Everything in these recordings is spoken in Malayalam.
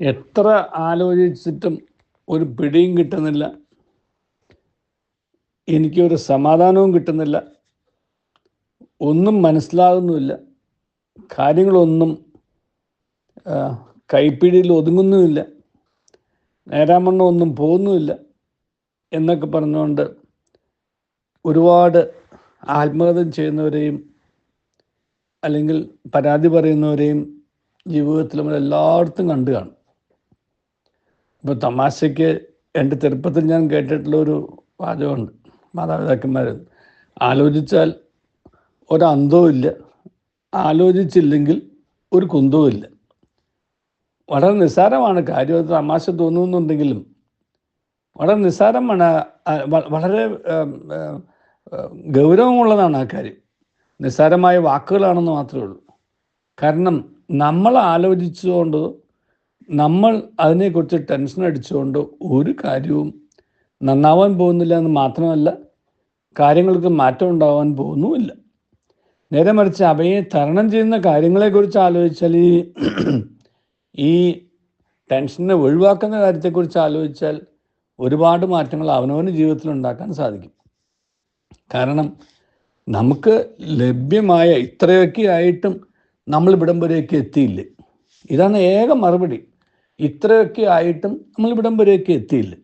എത്ര ആലോചിച്ചിട്ടും ഒരു പിടിയും കിട്ടുന്നില്ല. എനിക്കൊരു സമാധാനവും കിട്ടുന്നില്ല. ഒന്നും മനസ്സിലാകുന്നുമില്ല. കാര്യങ്ങളൊന്നും കൈപ്പിടിയിൽ ഒതുങ്ങുന്നുമില്ല. നേരാമണ്ണം ഒന്നും പോകുന്നുമില്ല എന്നൊക്കെ പറഞ്ഞുകൊണ്ട് ഒരുപാട് ആത്മഹത്യ ചെയ്യുന്നവരെയും അല്ലെങ്കിൽ പരാതി പറയുന്നവരെയും ജീവിതത്തിൽ നമ്മൾ എല്ലായിടത്തും കണ്ടു കാണും. ഇപ്പോൾ തമാശയ്ക്ക് എന്റെ ചെറുപ്പത്തിൽ ഞാൻ കേട്ടിട്ടുള്ള ഒരു വാചകമുണ്ട്. മാതാപിതാക്കന്മാർ ആലോചിച്ചാൽ ഒരന്തവും ഇല്ല. ആലോചിച്ചില്ലെങ്കിൽ ഒരു കുന്തവും ഇല്ല. വളരെ നിസ്സാരമാണ് കാര്യം. അത് തമാശ തോന്നുന്നുണ്ടെങ്കിലും വളരെ നിസ്സാരമാണ്. വളരെ ഗൗരവമുള്ളതാണ് ആ കാര്യം. നിസ്സാരമായ വാക്കുകളാണെന്ന് മാത്രമേ ഉള്ളൂ. കാരണം നമ്മൾ ആലോചിച്ചുകൊണ്ട് നമ്മൾ അതിനെക്കുറിച്ച് ടെൻഷൻ അടിച്ചുകൊണ്ട് ഒരു കാര്യവും നന്നാവാൻ പോകുന്നില്ല എന്ന് മാത്രമല്ല കാര്യങ്ങൾക്ക് മാറ്റം ഉണ്ടാവാൻ പോകുന്നുമില്ല. നേരെ മറിച്ച് അവയെ തരണം ചെയ്യുന്ന കാര്യങ്ങളെക്കുറിച്ച് ആലോചിച്ചാൽ ഈ ഈ ടെൻഷനെ ഒഴിവാക്കുന്ന കാര്യത്തെക്കുറിച്ച് ആലോചിച്ചാൽ ഒരുപാട് മാറ്റങ്ങൾ അവനവന് ജീവിതത്തിൽ ഉണ്ടാക്കാൻ സാധിക്കും. കാരണം നമുക്ക് ലഭ്യമായ ഇത്രയൊക്കെ ആയിട്ടും നമ്മൾ ഇവിടം വരെയൊക്കെ എത്തിയില്ലേ? ഇതാണ് ഏക മറുപടി. ഇത്രയൊക്കെ ആയിട്ടും നമ്മൾ ഇവിടം വരെയൊക്കെ എത്തിയില്ല.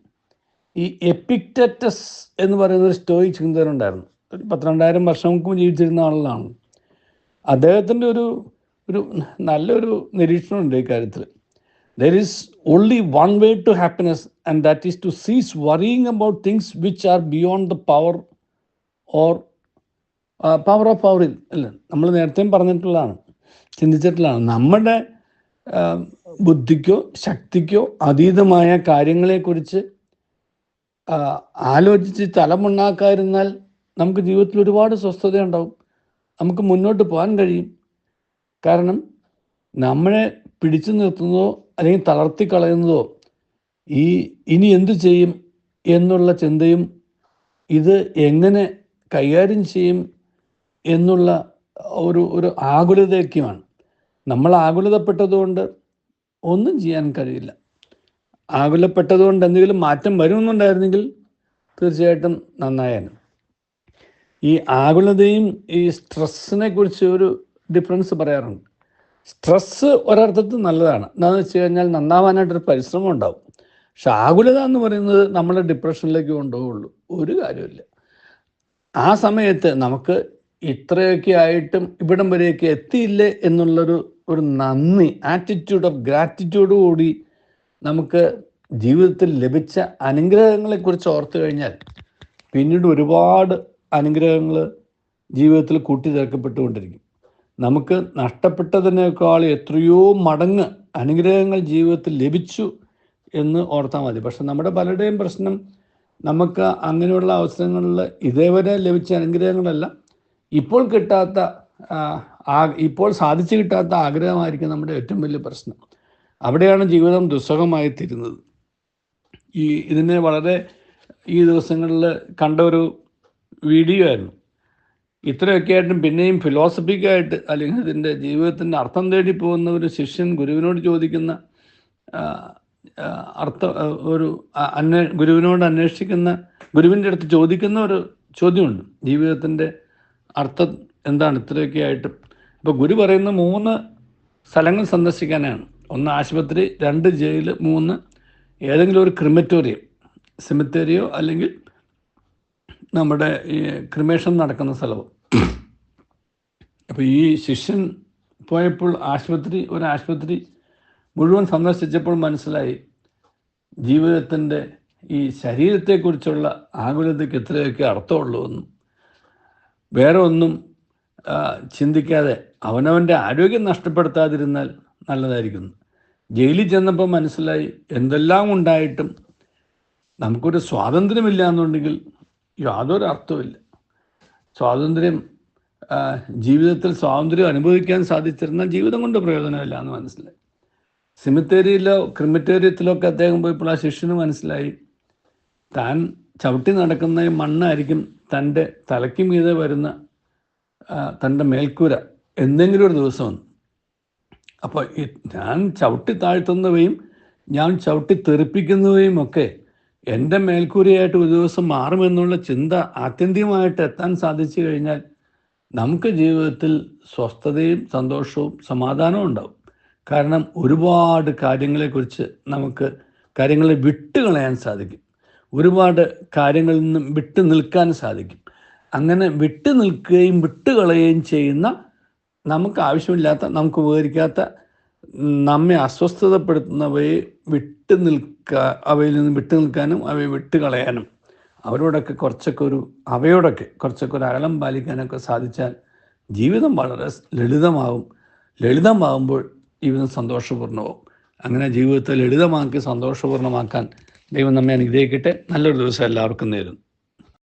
ഈ എപ്പിക്റ്ററ്റസ് എന്ന് പറയുന്ന ഒരു സ്റ്റോയി ചിന്തകനുണ്ടായിരുന്നു ഒരു പന്ത്രണ്ടായിരം വർഷം മുമ്പ് ജീവിച്ചിരുന്ന ആളാണ്. അദ്ദേഹത്തിന്റെ ഒരു ഒരു നല്ലൊരു നിരീക്ഷണമുണ്ട് ഈ കാര്യത്തിൽ. There is only one way to happiness and that is to cease worrying about things which are beyond the power or power of പവറിൽ അല്ല നമ്മൾ നേരത്തെയും പറഞ്ഞിട്ടുള്ളതാണ് ചിന്തിച്ചിട്ടുള്ളതാണ്. നമ്മുടെ ബുദ്ധിക്കോ ശക്തിക്കോ അതീതമായ കാര്യങ്ങളെക്കുറിച്ച് കുറിച്ച് ആലോചിച്ച് തലമുണ്ടാക്കാതിരുന്നാൽ നമുക്ക് ജീവിതത്തിൽ ഒരുപാട് സ്വസ്ഥത ഉണ്ടാവും നമുക്ക് മുന്നോട്ട് പോകാൻ കഴിയും. കാരണം നമ്മളെ പിടിച്ചു നിർത്തുന്നതോ അല്ലെങ്കിൽ തളർത്തി കളയുന്നതോ ഈ ഇനി എന്തു ചെയ്യും എന്നുള്ള ചിന്തയും ഇത് എങ്ങനെ കൈകാര്യം ചെയ്യും എന്നുള്ള ഒരു ഒരു ആകുലതയൊക്കെയാണ് നമ്മൾ ആകുലതപ്പെട്ടതുകൊണ്ട് ഒന്നും ചെയ്യാൻ കഴിയില്ല. ആകുലപ്പെട്ടതുകൊണ്ട് എന്തെങ്കിലും മാറ്റം വരുമെന്നുണ്ടായിരുന്നെങ്കിൽ തീർച്ചയായിട്ടും നന്നായാലും ഈ ആകുലതയും ഈ സ്ട്രെസ്സിനെ കുറിച്ച് ഒരു ഡിഫറൻസ് പറയാറുണ്ട്. സ്ട്രെസ്സ് ഒരർത്ഥത്തിൽ നല്ലതാണ്. എന്താണെന്ന് വെച്ച് കഴിഞ്ഞാൽ നന്നാവാനായിട്ടൊരു പരിശ്രമം ഉണ്ടാവും. പക്ഷെ ആകുലത എന്ന് പറയുന്നത് നമ്മളെ ഡിപ്രഷനിലേക്ക് കൊണ്ടുപോകുള്ളൂ ഒരു കാര്യമില്ല ആ സമയത്ത് നമുക്ക് ഇത്രയൊക്കെ ആയിട്ടും ഇവിടം വരെയൊക്കെ എത്തിയില്ലേ എന്നുള്ളൊരു ഒരു നന്ദി ആറ്റിറ്റ്യൂഡ് ഓഫ് ഗ്രാറ്റിറ്റ്യൂഡ് കൂടി നമുക്ക് ജീവിതത്തിൽ ലഭിച്ച അനുഗ്രഹങ്ങളെക്കുറിച്ച് ഓർത്തു കഴിഞ്ഞാൽ പിന്നീട് ഒരുപാട് അനുഗ്രഹങ്ങൾ ജീവിതത്തിൽ കൂട്ടിച്ചേർക്കപ്പെട്ടുകൊണ്ടിരിക്കും നമുക്ക് നഷ്ടപ്പെട്ടതിനേക്കാൾ എത്രയോ മടങ്ങ് അനുഗ്രഹങ്ങൾ ജീവിതത്തിൽ ലഭിച്ചു എന്ന് ഓർത്താൽ മതി. പക്ഷെ നമ്മുടെ പലരുടെയും പ്രശ്നം നമുക്ക് അങ്ങനെയുള്ള അവസരങ്ങളിൽ ഇതേവരെ ലഭിച്ച അനുഗ്രഹങ്ങളല്ല. ഇപ്പോൾ കിട്ടാത്ത ആ, ഇപ്പോൾ സാധിച്ചു കിട്ടാത്ത ആഗ്രഹമായിരിക്കും നമ്മുടെ ഏറ്റവും വലിയ പ്രശ്നം. അവിടെയാണ് ജീവിതം ദുസ്സഹമായി തീരുന്നത്. ഈ ഇതിനെ വളരെ ഈ ദിവസങ്ങളിൽ കണ്ട ഒരു വീഡിയോ ആയിരുന്നു. ഇത്രയൊക്കെ ആയിട്ടും പിന്നെയും ഫിലോസഫിക്കായിട്ട് അല്ലെങ്കിൽ ഇതിന്റെ ജീവിതത്തിന്റെ അർത്ഥം തേടി പോകുന്ന ഒരു ശിഷ്യൻ ഗുരുവിനോട് ചോദിക്കുന്ന അർത്ഥ ഒരു അന്വേ ഗുരുവിനോട് അന്വേഷിക്കുന്ന ഗുരുവിന്റെ അടുത്ത് ചോദിക്കുന്ന ഒരു ചോദ്യമുണ്ട്. ജീവിതത്തിന്റെ അർത്ഥം എന്താണ്? ഇത്രയൊക്കെ ആയിട്ടും ഇപ്പോൾ ഗുരു പറയുന്ന മൂന്ന് സ്ഥലങ്ങൾ സന്ദർശിക്കാനാണ്. ഒന്ന് ആശുപത്രി രണ്ട് ജയിൽ മൂന്ന് ഏതെങ്കിലും ഒരു ക്രിമറ്റോറിയം സെമിത്തേരിയോ അല്ലെങ്കിൽ നമ്മുടെ ഈ ക്രിമേഷൻ നടക്കുന്ന സ്ഥലവും അപ്പോൾ ഈ ശിഷ്യൻ പോയപ്പോൾ ആശുപത്രി ഒരു ആശുപത്രി മുഴുവൻ സന്ദർശിച്ചപ്പോൾ മനസ്സിലായി ജീവിതത്തിന്റെ ഈ ശരീരത്തെക്കുറിച്ചുള്ള ആകുലതയ്ക്ക് എത്രയൊക്കെ അർത്ഥമുള്ളൂ എന്നും. വേറെ ഒന്നും ചിന്തിക്കാതെ അവനവന്റെ ആരോഗ്യം നഷ്ടപ്പെടുത്താതിരുന്നാൽ നല്ലതായിരിക്കുന്നു. ജയിലിൽ ചെന്നപ്പോൾ മനസ്സിലായി എന്തെല്ലാം ഉണ്ടായിട്ടും നമുക്കൊരു സ്വാതന്ത്ര്യമില്ല എന്നുണ്ടെങ്കിൽ യാതൊരു അർത്ഥമില്ല സ്വാതന്ത്ര്യം ജീവിതത്തിൽ സ്വാതന്ത്ര്യം അനുഭവിക്കാൻ സാധിച്ചിരുന്ന ജീവിതം കൊണ്ട് പ്രയോജനമില്ല എന്ന് മനസ്സിലായി. സിമിത്തേരിയിലോ ക്രിമിറ്റേറിയത്തിലോ ഒക്കെ അദ്ദേഹം പോയപ്പോൾ ആ ശിഷ്യന് മനസ്സിലായി താൻ ചവിട്ടി നടക്കുന്ന മണ്ണായിരിക്കും തന്റെ തലയ്ക്ക് മീതെ വരുന്ന തന്റെ മേൽക്കൂര എന്തെങ്കിലും ഒരു ദിവസം വന്നു. അപ്പോൾ ഞാൻ ചവിട്ടി താഴ്ത്തുന്നവയും ഞാൻ ചവിട്ടി തെറിപ്പിക്കുന്നവയും ഒക്കെ എന്റെ മേൽക്കൂരയായിട്ട് ഒരു ദിവസം മാറുമെന്നുള്ള ചിന്ത ആത്യന്തികമായിട്ട് എത്താൻ സാധിച്ചു കഴിഞ്ഞാൽ നമുക്ക് ജീവിതത്തിൽ സ്വസ്ഥതയും സന്തോഷവും സമാധാനവും ഉണ്ടാവും. കാരണം ഒരുപാട് കാര്യങ്ങളെക്കുറിച്ച് നമുക്ക് കാര്യങ്ങളെ വിട്ടുകളയാൻ സാധിക്കും. ഒരുപാട് കാര്യങ്ങളിൽ നിന്നും വിട്ടു നിൽക്കാൻ സാധിക്കും. അങ്ങനെ വിട്ടു നിൽക്കുകയും വിട്ടുകളയുകയും ചെയ്യുന്ന നമുക്ക് ആവശ്യമില്ലാത്ത നമുക്ക് ഉപകരിക്കാത്ത നമ്മെ അസ്വസ്ഥതപ്പെടുത്തുന്നവയെ വിട്ടു നിൽക്കുക അവയിൽ നിന്ന് വിട്ടു നിൽക്കാനും അവയെ വിട്ടുകളയാനും അവരോടൊക്കെ കുറച്ചൊക്കെ ഒരു അവയോടൊക്കെ കുറച്ചൊക്കെ ഒരു അകലം പാലിക്കാനൊക്കെ സാധിച്ചാൽ ജീവിതം വളരെ ലളിതമാവും ലളിതമാകുമ്പോൾ ജീവിതം സന്തോഷപൂർണമാവും അങ്ങനെ ജീവിതത്തെ ലളിതമാക്കി സന്തോഷപൂർണമാക്കാൻ ദൈവം നമ്മെ അനുഗ്രഹിക്കട്ടെ. നല്ലൊരു ദിവസം എല്ലാവർക്കും നേരുന്നു.